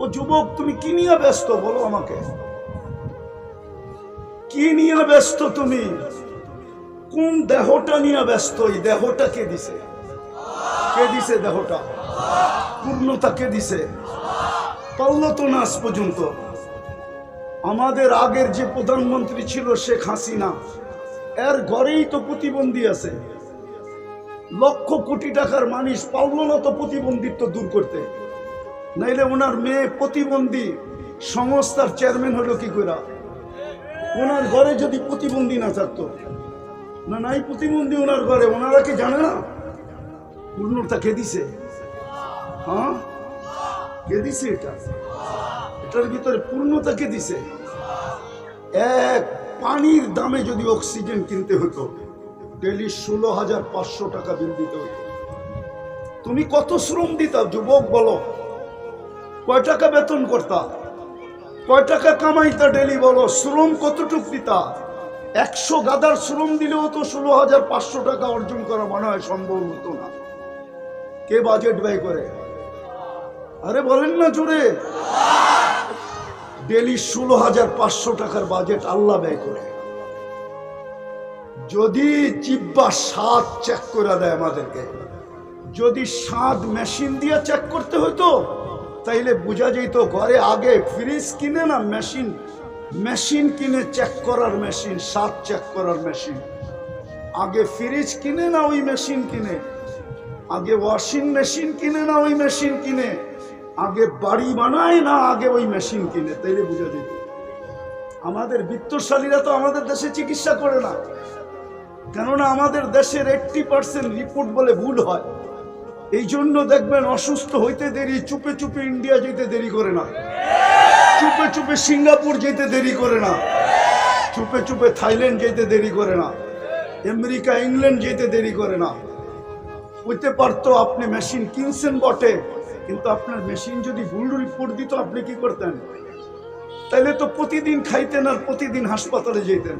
ও যুবক, তুমি কি নিয়ে ব্যস্ত? বলো আমাকে। কি নিয়ে ব্যস্ত তুমি? কোন দেহটা নিয়ে ব্যস্ত? এই দেহটা কে দিছে? কে দিছে দেহটা? পূর্ণতা কে দিছে? পারল তো না পর্যন্ত। আমাদের আগের যে প্রধানমন্ত্রী ছিল শেখ হাসিনা, এর ঘরেই তো প্রতিবন্ধী আছে। লক্ষ কোটি টাকার মানুষ পারল না তো প্রতিবন্ধিত্ব দূর করতে। নাইলে ওনার মেয়ে প্রতিবন্ধী সংস্থার চেয়ারম্যান হলো কি করে ওনার ঘরে যদি প্রতিবন্ধী না থাকতো, না নাই প্রতিবন্ধী ওনার ঘরে, ওনারা কি জানে না? পূর্ণতা কে দিছে? হ্যাঁ? কে দিছে এটা? এটার ভিতরে পূর্ণতা কে দিছে? এক, পানির দামে যদি অক্সিজেন কিনতে হতো ডেলি ষোলো হাজার পাঁচশো টাকা বিল দিতে হতো। তুমি কত শ্রম দিতা, যুবক বলো। কয় টাকা বেতন করতা? কয় টাকা কামাইতা ডেলি বলো? শ্রম কতটুক দিতা? একশো গাদার শ্রম দিলেও তো ষোলো হাজার পাঁচশো টাকা অর্জন করা মনে হয় সম্ভব হতো না। কে বাজেট ব্যয় করে? আরে বলেন না জোরে। ডেলি ষোলো হাজার পাঁচশো টাকার বাজেট আল্লাহ ব্যয় করে। যদি জিব্বা স্বাদ চেক করে দেয় আমাদেরকে। যদি স্বাদ মেশিন দিয়ে চেক করতে হতো তাইলে বোঝা যেত ঘরে আগে ফ্রিজ কিনে না মেশিন মেশিন কিনে চেক করার মেশিন স্বাদ চেক করার মেশিন আগে ফ্রিজ কিনে না ওই মেশিন কিনে? আগে ওয়াশিং মেশিন কিনে না ওই মেশিন কিনে? আগে বাড়ি বানায় না আগে ওই মেশিন কিনে? তাইলে বোঝা যেত আমাদের বিত্তশালীরা তো আমাদের দেশে চিকিৎসা করে না। কেননা আমাদের দেশের এইটটি পার্সেন্ট রিপোর্ট বলে ভুল হয়। এই জন্য দেখবেন অসুস্থ হইতে দেরি, চুপে চুপে ইন্ডিয়া যেতে দেরি করে না। চুপে চুপে সিঙ্গাপুর যেতে দেরি করে না। চুপে চুপে থাইল্যান্ড যেতে দেরি করে না। আমেরিকা, ইংল্যান্ড যেতে দেরি করে না। হইতে পারতো আপনি মেশিন কিনছেন বটে, কিন্তু আপনার মেশিন যদি ভুল রিপোর্ট দিত, আপনি কি করতেন? তাইলে তো প্রতিদিন খাইতেন আর প্রতিদিন হাসপাতালে যেতেন।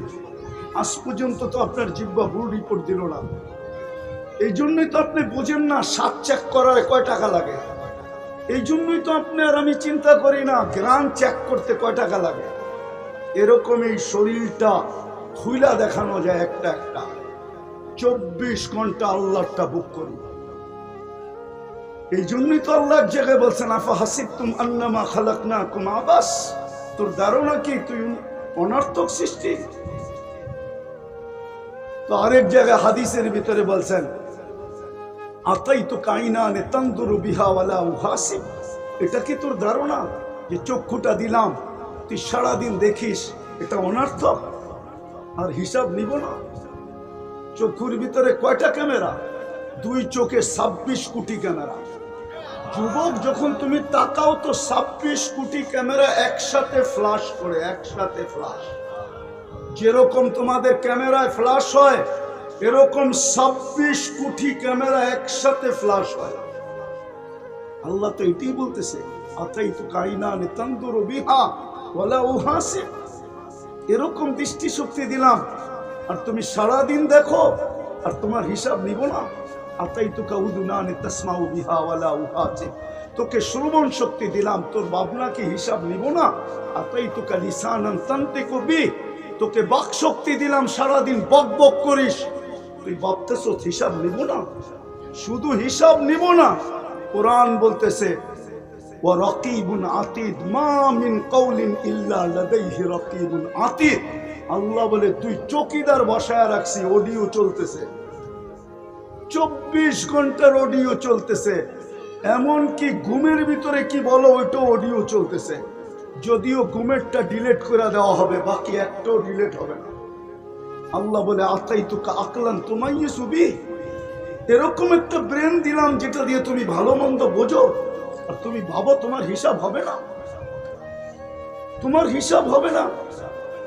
আজ পর্যন্ত তো আপনার জিব্বা ভুল রিপোর্ট দিল না। এই জন্যই তো আপনি বোঝেন না সাত চেক করার কয় টাকা লাগে। এই জন্যই তো আপনি আর আমি চিন্তা করি না, গ্রাম চেক করতে কয় টাকা লাগে। এরকম এই শরীরটা খুইলা দেখানো যায় একটা একটা। চব্বিশ ঘণ্টা আল্লাহটা বুক করি এই জন্যই তো আল্লাহ জায়গায় বলছেন, আফা হাসিব তুম আন্নামা খালাক না কুম আবাস? তোর ধারণা কি? তুই অনর্থক সৃষ্টি? তো আরেক জায়গায় হাদিসের ভিতরে বলছেন আতাই তো কাইনা নে তন্দুরু বিহাওয়ালা উহাসিব। এটা কি তোর ধারণা যে চক্ষুটা দিলাম? তুই সারাদিন দেখিস, এটা অনর্থক? আর হিসাব নিব না। চক্ষুর ভিতরে কয়টা ক্যামেরা? দুই চোখে ছাব্বিশ কোটি ক্যামেরা। যুবক, যখন তুমি তাকাও তো ছাব্বিশ কোটি ক্যামেরা একসাথে ফ্লাশ করে, একসাথে ফ্লাশ যেরকম তোমাদের ক্যামেরায় ফ্লাশ হয় এরকম ছাব্বিশ কোটি ক্যামেরা একসাথে ফ্লাশ হয়। আল্লাহ তো এটাই বলতেছে আতাই তো কাইনা নিতান্তর বিহা বলা এরকম দৃষ্টি শক্তি দিলাম, আর তুমি সারা দিন দেখো, আর তোমার হিসাব নিব না। আতাই তো কাউদুনানে তসমাউ বিহা ওয়ালা উহাসে তোকে শ্রবণ শক্তি দিলাম, তোর ভাবনাকে হিসাব নিব না। আতাই তো কা লিসানান তান্তে করবি তোকে বাক শক্তি দিলাম, সারাদিন বক বক করিস। তুই হিসাব নিব না? শুধু হিসাব নিব না, কোরআন বলতেছে চব্বিশ ঘণ্টার অডিও চলতেছে। ঘুমের ভিতরে কি বলো ওইটা অডিও চলতেছে। যদিও ঘুমেরটা ডিলেট করে দেওয়া হবে, বাকি একটাও ডিলেট হবে না। আল্লাহ বলে আতাই তোকে আকলান তোমাই সুবি এরকম একটা ব্রেন দিলাম যেটা দিয়ে তুমি ভালো মন্দ বোঝো, আর তুমি ভাবো তোমার হিসাব হবে না। তোমার হিসাব হবে না।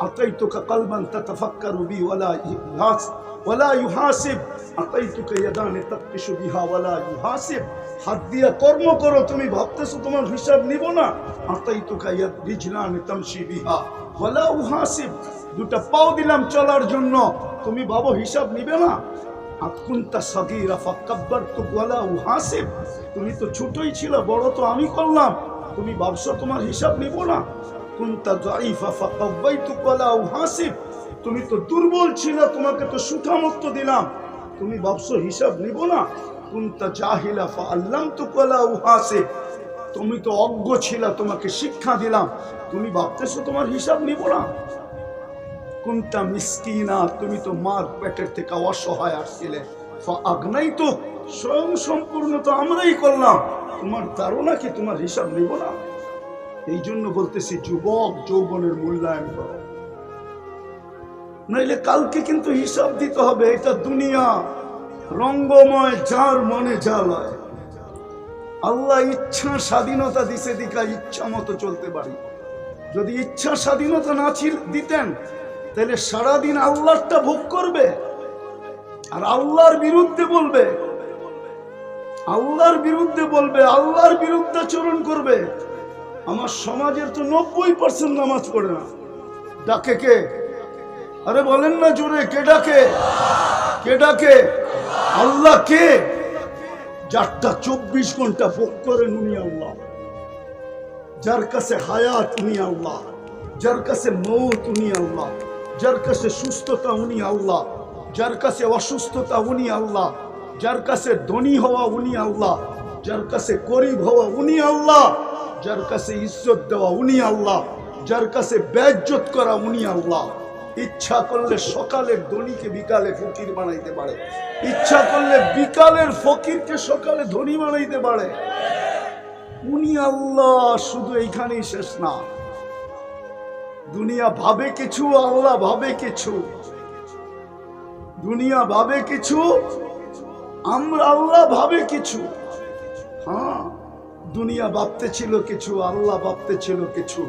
আতাই তোকে কালবান তাতাফাক্কারু বি ওয়ালা ইহাস ওয়ালা ইউহাসিব। আতাই তোকে ইয়াদানে তাকতিশু বিহা ওয়ালা ইউহাসিব। হাত দিয়া কর্ম করো, তুমি ভাবতেছো তোমার হিসাব নিব না। আতাই তোকে ইয়াদ রিজলানে তামশি বিহা ওয়ালা উহাসিব দুটা পাও দিলাম চলার জন্য। তুমি ভাবো হিসাব নিবে না? তুমি তো ছোটই ছিল, বড় তো আমি করলাম। তুমি ভাবছ তোমার হিসাব নিব না? কুনতা উহাসিব তুমি তো দুর্বল ছিল, তোমাকে তো সুঠামত্ব দিলাম। তুমি ভাবছ হিসাব নিব না? কুনতা জাহিলা ফাআল্লামতুকা লা উহাসিব তুমি তো অজ্ঞ ছিল, তোমাকে শিক্ষা দিলাম। তুমি ভাবতেছো তোমার হিসাব নিব না? কুনতা মিসকিনা, তুমি তো মার পেটের থেকে অসহায় আসছিলে। আগনাই তো স্বয়ং সম্পূর্ণ তো আমরাই করলাম। তোমার ধারণা কি? তোমার হিসাব নিব না। এই জন্য বলতেছি, যুবক যৌবনের মূল্যায়ন করো। নইলে কালকে কিন্তু হিসাব দিতে হবে, এটা দুনিয়া। রঙ্গময় যার মনে যা লয়। আল্লাহ ইচ্ছা স্বাধীনতা দিছে দিকা ইচ্ছা মতো চলতে পারি। যদি ইচ্ছা স্বাধীনতা না দিতেন। তাহলে সারাদিন আল্লাহটা ভোগ করবে আর আল্লাহর বিরুদ্ধে বলবে। আল্লাহর বিরুদ্ধে বলবে, আল্লাহর বিরুদ্ধে আচরণ করবে। আমার সমাজের তো নব্বই পার্সেন্ট নামাজ পড়ে না। ডাকে কে? আরে বলেন না জোরে, কে ডাকে? কে ডাকে? আল্লাহ কে? যারটা চব্বিশ ঘণ্টা ভোগ করেন উনি আল্লাহ। যার কাছে হায়াত উনি আল্লাহ। যার কাছে মৌত উনি আল্লাহ। যার কাছে সুস্থতা উনি আল্লাহ, যার কাছে অসুস্থতা উনি আল্লাহ, যার কাছে ধনী হওয়া উনি আল্লাহ, যার কাছে গরিব হওয়া উনি আল্লাহ, যার কাছে ইজ্জত দেওয়া উনি আল্লাহ, যার কাছে বেজ্জত করা উনি আল্লাহ। ইচ্ছা করলে সকালের ধনীকে বিকালে ফকির বানাইতে পারে। ইচ্ছা করলে বিকালের ফকিরকে সকালে ধনী বানাইতে পারে। উনি আল্লাহ, শুধু এইখানেই শেষ না। দুনিয়া ভাবে কিছু, আল্লাহ ভাবে কিছু। দুনিয়া ভাবে কিছু, আমরা আল্লাহ ভাবে কিছু। হ্যাঁ দুনিয়া ভাবতে ছিল কিছু, আল্লাহ ভাবতে ছিল কিছু।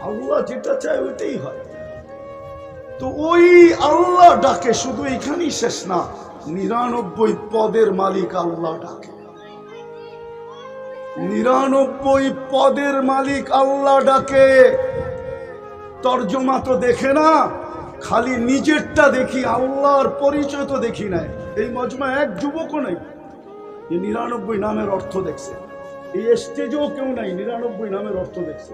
আল্লাহ যেটা চায় ওইটাই হয়। তো ওই আল্লাহ ডাকে, শুধু এখানেই শেষ না, নিরানব্বই পদের মালিক আল্লাহ ডাকে। নিরানব্বই পদের মালিক আল্লাহ ডাকে। তর্জমা তো দেখে না, খালি নিজেরটা দেখি, আল্লাহর পরিচয় তো দেখি নাই। এই মজমা এক যুবকও নেই যে নিরানব্বই নামের অর্থ দেখছে। এই স্টেজেও কেউ নাই, নিরানব্বই নামের অর্থ দেখছে।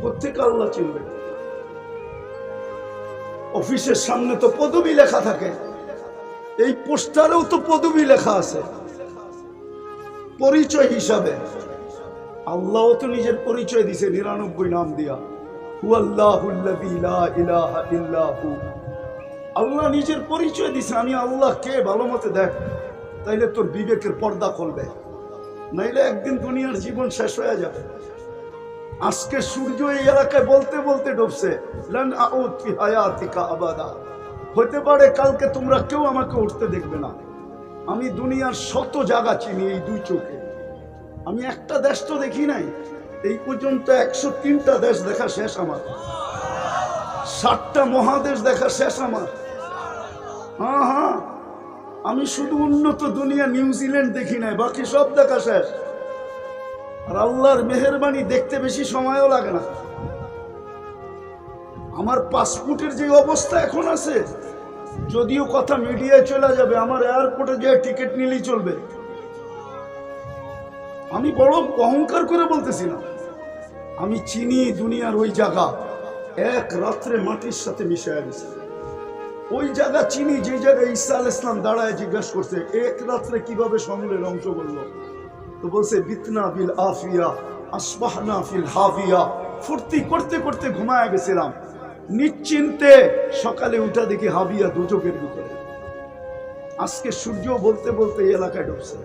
প্রত্যেক আল্লাহ চিনবে? অফিসের সামনে তো পদবি লেখা থাকে, এই পোস্টারেও তো পদবি লেখা আছে। পরিচয় হিসাবে আল্লাহ তো নিজের পরিচয় দিছে নিরানব্বই নাম দিয়া। আল্লাহ নিজের পরিচয় দিছে আমি আল্লাহ কে ভালো মতে দেখ, তাইলে তোর বিবেকের পর্দা খুলবে। নাইলে একদিন দুনিয়ার জীবন শেষ হয়ে যাবে। আজকে সূর্য এই এলাকায় বলতে বলতে ডুবছে হতে পারে কালকে তোমরা কেউ আমাকে উঠতে দেখবে না। আমি দুনিয়ার শত জায়গা চিনি এই দুই চোখে। আমি একটা দেশ তো দেখি নাই এই পর্যন্ত একশো তিনটা দেশ দেখা শেষ আমার। ষাটটা মহাদেশ দেখা শেষ আমার। হ্যাঁ হ্যাঁ। আমি শুধু উন্নত দুনিয়া নিউজিল্যান্ড দেখি নাই, বাকি সব দেখা শেষ। আর আল্লাহর মেহরবানি দেখতে বেশি সময়ও লাগে না। আমার পাসপোর্টের যে অবস্থা এখন আছে, যদিও কথা মিডিয়ায় চলে যাবে, আমার এয়ারপোর্টে যে টিকিট নিলেই চলবে। আমি বড় অহংকার করে বলতেছি না। আমি চিনি দুনিয়ার ওই জায়গা। এক রাত্রে মাটির সাথে মিশে গেছে। ওই জায়গা চিনি যে জায়গায় ঈসা আল ইসলাম দাঁড়ায় জিজ্ঞাসা করছে, এক রাত্রে কীভাবে সমলের অংশ করল তো বলছে, বিতনা বিল আফিয়া, আসবাহনা ফিল হাফিয়া ফুর্তি করতে করতে ঘুমায় গেছিলাম। নিশ্চিন্তে সকালে উঠা দেখি হাবিয়া দুচোখের ভিতরে। আজকে সূর্য বলতে বলতে এই এলাকায় ঢুকছে।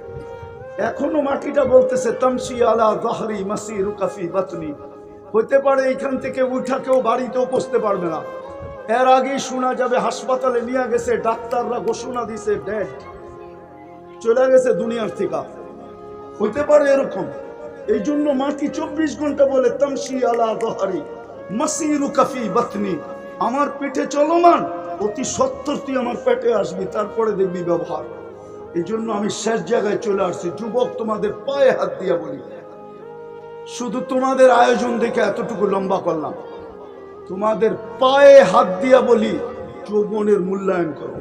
এখনও মাটিটা বলতেছে তামসি আলা জাহরি মাসি রুকাফি বাতনি। হতে পারে এইখান থেকে উঠা কেউ বাড়িতেও পৌঁছতে পারবে না। এর আগেই শোনা যাবে, হাসপাতালে নিয়ে গেছে, ডাক্তাররা ঘোষণা দিছে, ডেড। চলে গেছে দুনিয়ার থেকে। হতে পারে এরকম। এই জন্য মাটি চব্বিশ ঘণ্টা বলে তামসি আলা দহারি মাসিরু কাফি বাতনি। আমার পেটে চলমান, অতি সত্তর তুই আমার পেটে আসবি, তারপরে দেখবি ব্যবহার। এই জন্য আমি শেষ জায়গায় চলে আসছি। যুবক তোমাদের পায়ে হাত দিয়া বলি। শুধু তোমাদের আয়োজন দেখে এতটুকু লম্বা করলাম। তোমাদের পায়ে হাত দিয়া বলি, যৌবনের মূল্যায়ন করো।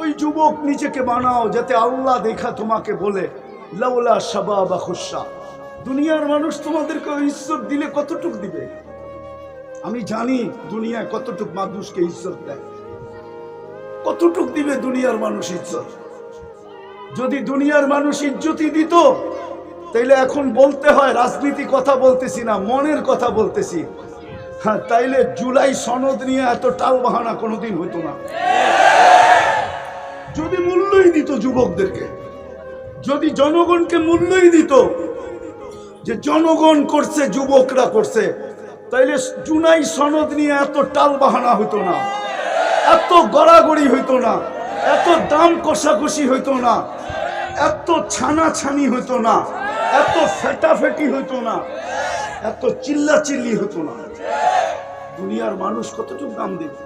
ওই যুবক নিজেকে বানাও, যাতে আল্লাহ দেখা তোমাকে বলে, লাউলা সাবা বা খুশা। দুনিয়ার মানুষ তোমাদেরকে ইজ্জত দিলে কতটুক দিবে? আমি জানি দুনিয়ায় কতটুক মানুষকে ইজ্জত দেয়। কতটুক দিবে দুনিয়ার মানুষ ইজ্জত? যদি দুনিয়ার মানুষ ইজ্জতই দিত, তাইলে এখন বলতে হয়, রাজনীতি কথা বলতেছি না, মনের কথা বলতেছি। হ্যাঁ তাইলে জুলাই সনদ নিয়ে এত টাল বাহানা কোনোদিন হতো না। যদি মূল্যই দিত যুবকদেরকে, যদি জনগণকে মূল্যই দিত, যে জনগণ করছে, যুবকরা করছে, তাইলে জুনাই সনদ নিয়ে এত টাল বাহানা হতো না। এত গড়াগড়ি হইতো না, এত দাম কষাকষি হইতো না, এত ছানাছানি হইতো না, এত ফেটাফেটি হইতো না, এত চিল্লাচিল্লি হতো না। দুনিয়ার মানুষ কতটুকু দাম দেবে?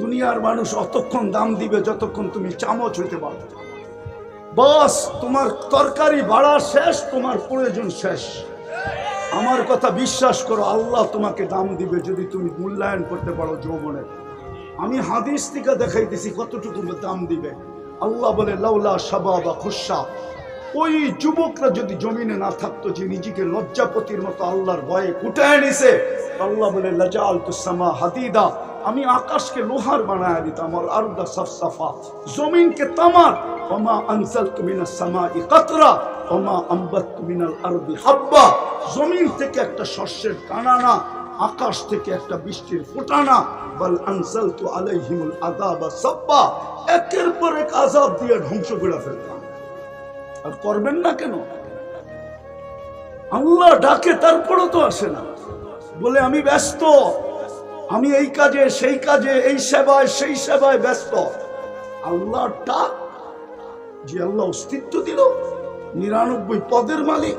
দুনিয়ার মানুষ অতক্ষণ দাম দিবে যতক্ষণ তুমি চামচ হইতে পারো বস, তোমার তরকারি বাড়া শেষ, তোমার প্রয়োজন শেষ। আমার কথা বিশ্বাস করো, আল্লাহ তোমাকে দাম দিবে যদি তুমি মূল্যায়ন করতে পারো যৌবনের আমি হাদিস থেকে দেখাইতেছি কতটুকু দাম দিবে। আল্লাহ বলে, লাউলা সাবা বা খুশা। ওই যুবকরা যদি জমিনে না থাকতো, যে নিজেকে লজ্জাপতির মতো আল্লাহর ভয়ে কুটায় নিছে, আল্লাহ বলে লাজাল তুসামা হাদিদা। আমি আকাশকে লোহার বানায় দিতাম আর আরদা সফসফা। জমিনকে তামার। ওমা আনসাল তুমিনা সামা ই কাতরা, ওমা আম্বাত তুমিনাল আরবি হাব্বা। জমিন থেকে একটা শস্যের কানা না আকাশ থেকে একটা বৃষ্টির ফোটানা, বল আনসাল তু আলাইহিমুল আদাবা সাব্বা, একের পর এক আজাব দিয়ে ধ্বংস করে ফেলতাম আর করবেন না কেন? আল্লাহ ডাকে, তারপরও তো আসে না। বলে, আমি ব্যস্ত। আমি এই কাজে, সেই কাজে, এই সেবায়, সেই সেবায় ব্যস্ত। আল্লাহ ডাক, যে আল্লাহ অস্তিত্ব দিল, নিরানব্বই পদের মালিক।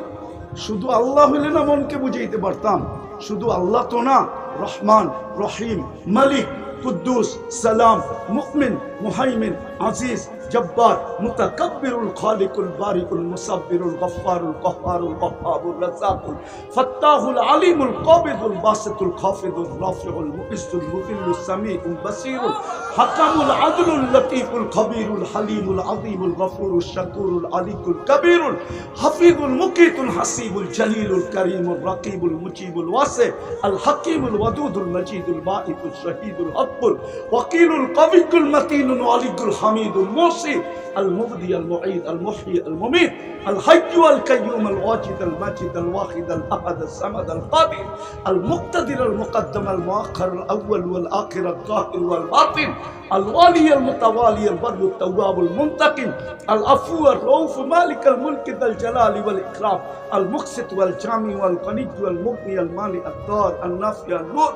শুধু আল্লাহ হইলে না মনকে বুঝাইতে পারতাম। শুধু আল্লাহ তো না রহমান রহিম মালিক কুদ্দুস সালাম মুকমিন মুহাইমিন عزيز جبار متكبر الخالق البارئ المصبر الغفار القهار الوهاب الرزاق الفتاح العليم القابض الباسط الخافض الرافع المؤس المذل السميع البصير الحكم العدل اللطيف الخبير الحليم العظيم الغفور الشكور العلي الكبير الحفيظ المقيت الحسيب الجليل الكريم الرقيب المجيب الواسع الحكيم الودود المجيد الباعث الشهيد الحب الوكيل القوي المتين الولي الحامد الحميد المحصي المبدي المعيد المحيي المميت الحي والكيوم الواجد الماجد الواحد الأحد الصمد القادر المقتدر المقدم المؤخر الأول والآخر الظاهر والباطن الوالي المتوالي البر التواب المنتقم العفو الرؤوف مالك الملك ذا الجلال والإكرام المقسط والجامع والغني والمغني المالي الدار النافع النور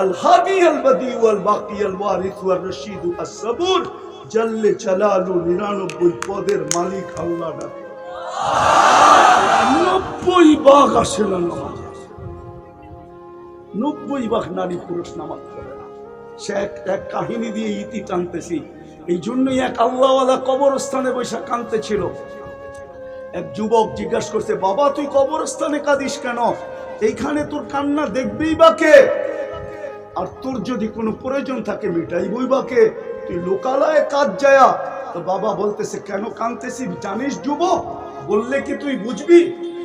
الهادي البديع والباقي الوارث والرشيد الصبور জাল্লে চালালু নিরানব্বই পদের মালিক আল্লাহ নব্বই বাঘ আসে না নামাজে। নব্বই বাঘ নারী পুরুষ নামাজ না। সে এক এক কাহিনী দিয়ে ইতি টানতেছি। এই জন্যই এক আল্লাহওয়ালা কবরস্থানে বৈশাখ কানতে ছিল এক যুবক জিজ্ঞাসা করছে, বাবা, তুই কবরস্থানে কাঁদিস কেন? এইখানে তোর কান্না দেখবেই বা কে? আর তোর যদি কোনো প্রয়োজন থাকে, মিটাইবই বা কে? লোকালয়ে কাজ যায়া, তো বাবা বলতেছে, কেন কানতেছি? জানিস যুবক? বললে কি তুই বুঝবি?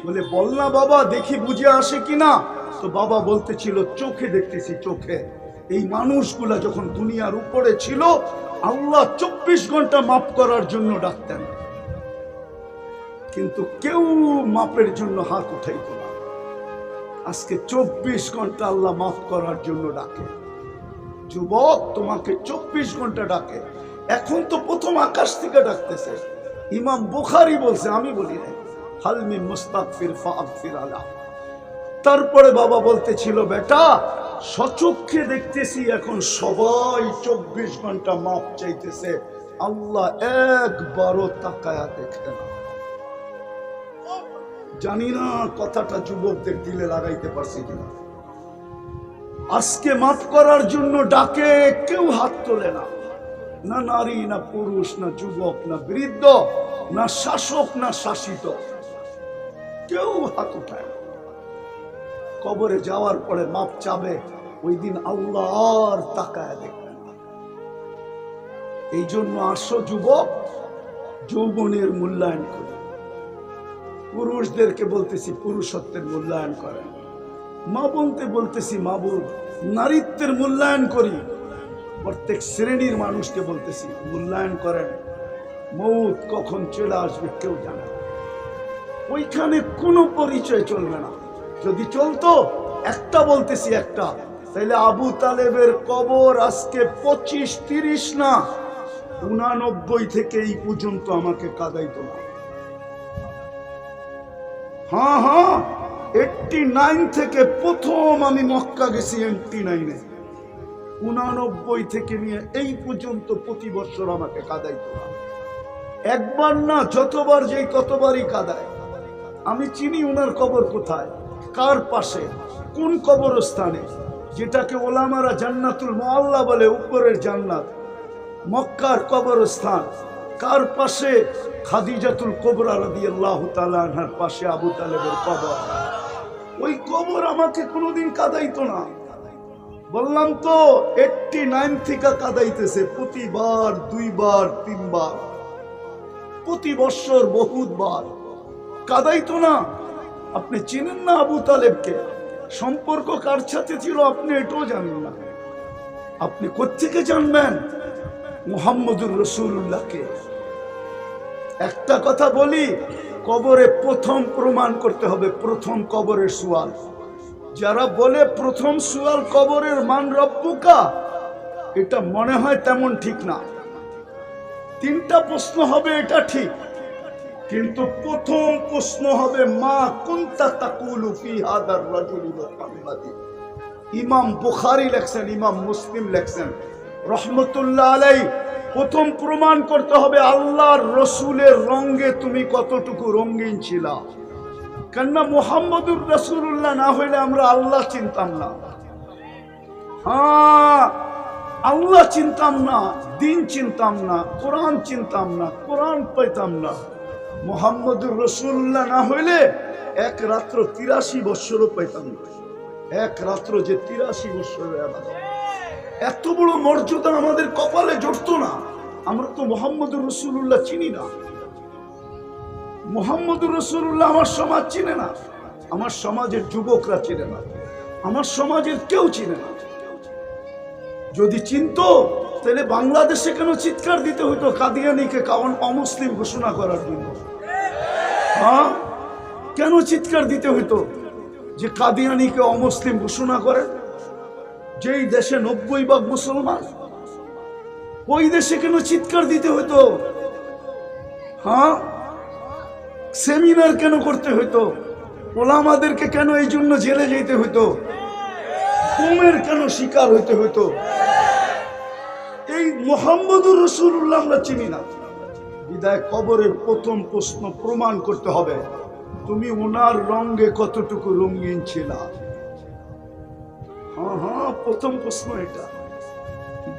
বলে, বল না বাবা, দেখি বুঝে আসে কিনা? তো বাবা বলতেছিল, চোখে দেখতেছি, চোখে। এই মানুষগুলা যখন দুনিয়ার উপরে ছিল, আল্লাহ চব্বিশ ঘণ্টা মাফ করার জন্য ডাকতেন। কিন্তু কেউ মাপের জন্য হাত উঠাইত না। আজকে চব্বিশ ঘণ্টা আল্লাহ মাফ করার জন্য ডাকে। যুবক তোমাকে চব্বিশ ঘণ্টা ডাকে। এখন তো প্রথম আকাশ থেকে ডাকতেছে। ইমাম বুখারি বলছে, আমি বলি নাই। হালমি মুস্তাকফির ফাগফির আলা। তারপরে বাবা বলতেছিল, বেটা, সচক্ষে দেখতেছি এখন সবাই চব্বিশ ঘণ্টা মাপ চাইতেছে। আল্লাহ একবারও তাকায়া দেখে না। জানি না কথাটা যুবকদের দিলে লাগাইতে পারছি কিনা। আজকে মাফ করার জন্য ডাকে কেউ হাত তোলে না। না নারী, না পুরুষ, না যুবক, না বৃদ্ধ, না শাসক, না শাসিত। কেউ হাত উঠায় কবরে যাওয়ার পরে মাপ চাবে, ওই দিন আল্লাহ আর তাকায় দেখবেন এই জন্য আসো যুবক, যৌবনের মূল্যায়ন করি। পুরুষদেরকে বলতেছি, পুরুষত্বের মূল্যায়ন করেন। মা বলতে বলতেছি, মা বোন, নারীত্বের মূল্যায়ন করি। প্রত্যেক শ্রেণির মানুষকে বলতেছি, মূল্যায়ন করেন। মৌত কখন চলে আসবে কেউ জানে ওইখানে কোনো পরিচয় চলবে না। যদি চলতো, একটা বলতেছি একটা। তাহলে আবু তালেবের কবর আজকে পঁচিশ, তিরিশ না? উনানব্বই থেকে এই পর্যন্ত আমাকে কাদাইতো না। হ্যাঁ হ্যাঁ। এইটটি নাইন থেকে প্রথম আমি মক্কা গেছি এইটটি নাইনে। উনানব্বই থেকে নিয়ে এই পর্যন্ত প্রতি বছর আমাকে কাদাইতো একবার না, যতবার যেই ততবারই কাদায়। আমি চিনি ওনার কবর কোথায়, কার পাশে, কোন কবরস্থানে, যেটাকে ওলামারা জান্নাতুল মোয়াল্লা বলে, উপরের জান্নাত, মক্কার কবরস্থান, কার পাশে? খাদিজাতুল কোবরা রাদি আল্লাহ তালার পাশে আবু তালেবের কবর। ওই কবর আমাকে কোনোদিন কাদাইতো না। বললাম তো এইটটি নাইন থেকে কাদাইতেছে, প্রতিবার, দুইবার, তিনবার। প্রতি বৎসর বহুতবার। কাদাইতো না। আপনি চিনেন না আবু তালেবকে? সম্পর্ক কার সাথে ছিল আপনি এটাও জানেন না। আপনি কোথেকে জানবেন? মুহাম্মদুর রসুল্লাহকে একটা কথা বলি কবরে প্রথম প্রমাণ করতে হবে, প্রথম কবরের সুয়াল। যারা বলে প্রথম সুয়াল কবরের মান রব্বুকা, এটা মনে হয় তেমন ঠিক না। তিনটা প্রশ্ন হবে, এটা ঠিক। কিন্তু প্রথম প্রশ্ন হবে, মা কুন্তা ইমাম বুখারী লেখছেন, ইমাম মুসলিম লেখছেন। রহমতুল্লাহ আলাই, প্রথম প্রমাণ করতে হবে আল্লাহর রসুলের রঙ্গে তুমি কতটুকু রঙিন ছিলা। কেননা মোহাম্মদুর রসুল্লাহ না হইলে আমরা আল্লাহ চিনতাম না। হ্যাঁ আল্লাহ চিনতাম না, দিন চিনতাম না, কোরআন চিনতাম না, কোরআন পাইতাম না। মোহাম্মদুর রসুল্লাহ না হইলে এক রাত্র তিরাশি বৎসরও পাইতাম না। এক রাত্র যে তিরাশি বৎসরের আলাদা এত বড় মর্যাদা আমাদের কপালে জড়তো না। আমরা তো মোহাম্মদুর রসুল্লাহ চিনি না। মোহাম্মদুর রসুল্লাহ আমার সমাজ চিনে না। আমার সমাজের যুবকরা চিনে না। আমার সমাজের কেউ চিনে না। যদি চিনত, তাহলে বাংলাদেশে কেন চিৎকার দিতে হতো কাদিয়ানিকে কারণ অমুসলিম ঘোষণা করার জন্য? হ্যাঁ? কেন চিৎকার দিতে হইতো যে কাদিয়ানিকে অমুসলিম ঘোষণা করে? যেই দেশে নব্বই ভাগ মুসলমান, ওই দেশে কেন চিৎকার দিতে হতো হ্যাঁ? সেমিনার কেন করতে হতো ওলামাদেরকে কেন এই জন্য জেলে যেতে হতো ঘুমের কেন শিকার হইতে হতো এই মোহাম্মদুর রসুল্লাহ আমরা চিনি না। বিদায় কবরের প্রথম প্রশ্ন প্রমাণ করতে হবে, তুমি ওনার রঙে কতটুকু রঙিন ছিলা? প্রথম প্রশ্ন এটা।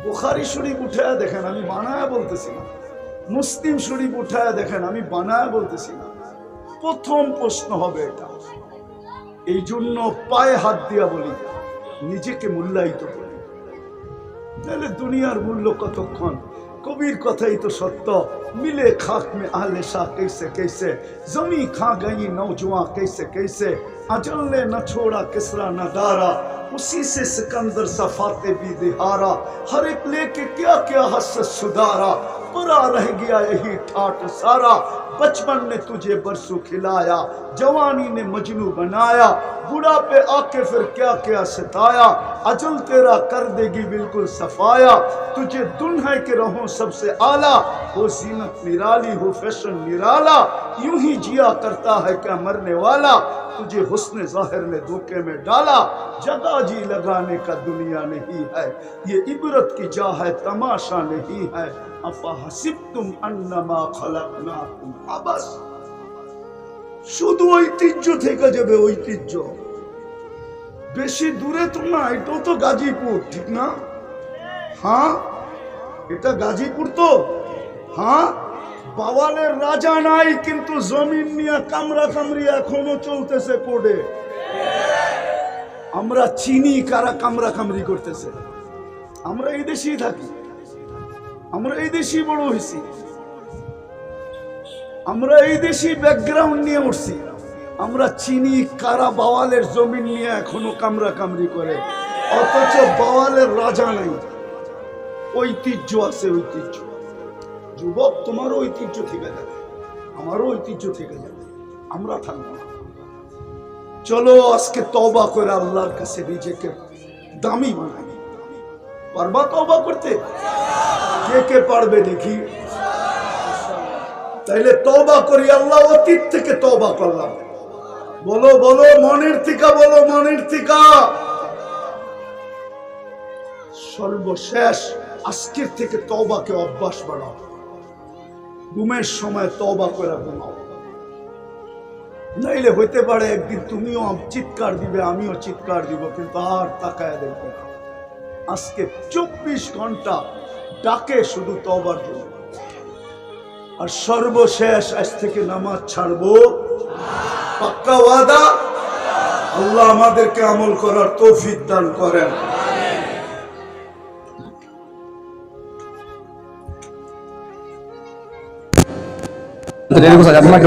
বুখারি শরীফ দেখেন, আমি বানায় বলতেছি না। মুসলিম শরীফ দেখেন, আমি বানায় বলতেছি না। প্রথম প্রশ্ন হবে এটা। এই জন্য পায়ে হাত দিয়া বলি, নিজেকে মূল্যায়িত করি। তাহলে দুনিয়ার মূল্য কতক্ষণ? কবির কথাই তো সত্য। মিলে খাক মে আহলে শাহ কেসে কেসে, জমি খা গাই নৌজুয়া কেসে কেসে আজল না ছোড়া, কেসরা না দারা। اسی سے سکندر صفاتے بھی دہارا، ہر ایک لے کے کیا کیا حسد صدارا پرا رہ گیا یہی ٹھاٹ سارا۔ بچپن نے تجھے برسو کھلایا، جوانی نے مجنو بنایا۔ بڑا پہ آ کے پھر کیا کیا ستایا۔ اجل تیرا کر دے گی بالکل صفایا۔ تجھے دن ہے کہ رہوں سب سے اعلیٰ۔ ہو زینت نرالی، ہو فیشن نرالا۔ یوں ہی جیا کرتا ہے کیا مرنے والا۔ तुझे हुस्न जाहिर ने धोखे में डाला जगह जी लगाने का दुनिया नहीं है ये इबरत की जा है तमाशा नहीं है अफा हसिब तुम अन्नमा खलकनाकुम আবাস শুধু ঐতিহ্য থেকে যাবে ঐতিহ্য বেশি দূরে তো না এটাও তো গাজীপুর ঠিক না হ্যাঁ এটা গাজীপুর তো হ্যাঁ বাওয়ালের রাজা নাই, কিন্তু জমিন নিয়ে কামরা কামড়ি এখনও চলতেছে কোর্টে। আমরা চিনি কারা কামরা কামড়ি করতেছে। আমরা এই দেশেই থাকি। আমরা এই দেশেই বড় হয়েছি। আমরা এই দেশি ব্যাকগ্রাউন্ড নিয়ে উঠছি আমরা চিনি কারা বাওয়ালের জমিন নিয়ে এখনও কামরা কামড়ি করে। অথচ বাওয়ালের রাজা নাই। ঐতিহ্য আছে, ঐতিহ্য। যুবক, তোমারও ঐতিহ্য থেকে যাবে। আমারও ঐতিহ্য থেকে যাবে। আমরা থাকব না। চলো আজকে তবা করে আল্লাহর কাছে নিজেকে দামি বানাই। পারবা তবা করতে? কে কে পারবে দেখি। তাইলে তবা করি আল্লাহ, অতীত থেকে তবা করলাম। বলো বলো, মনের থিকা, বলো, মনের থিকা। সর্বশেষ আজকের থেকে তবাকে অভ্যাস বাড়াও ঘুমের সময় তবা করে ঘুমাও। নাইলে হইতে পারে একদিন তুমিও চিৎকার দিবে, আমিও চিৎকার দিব, কিন্তু আর তাকায় দেখবে না। আজকে চব্বিশ ঘণ্টা ডাকে শুধু তবার জন্য। আর সর্বশেষ আজ থেকে নামাজ ছাড়বো। পাক্কা ওয়াদা, আল্লাহ আমাদেরকে আমল করার তৌফিক দান করেন। तो रेल को सजाना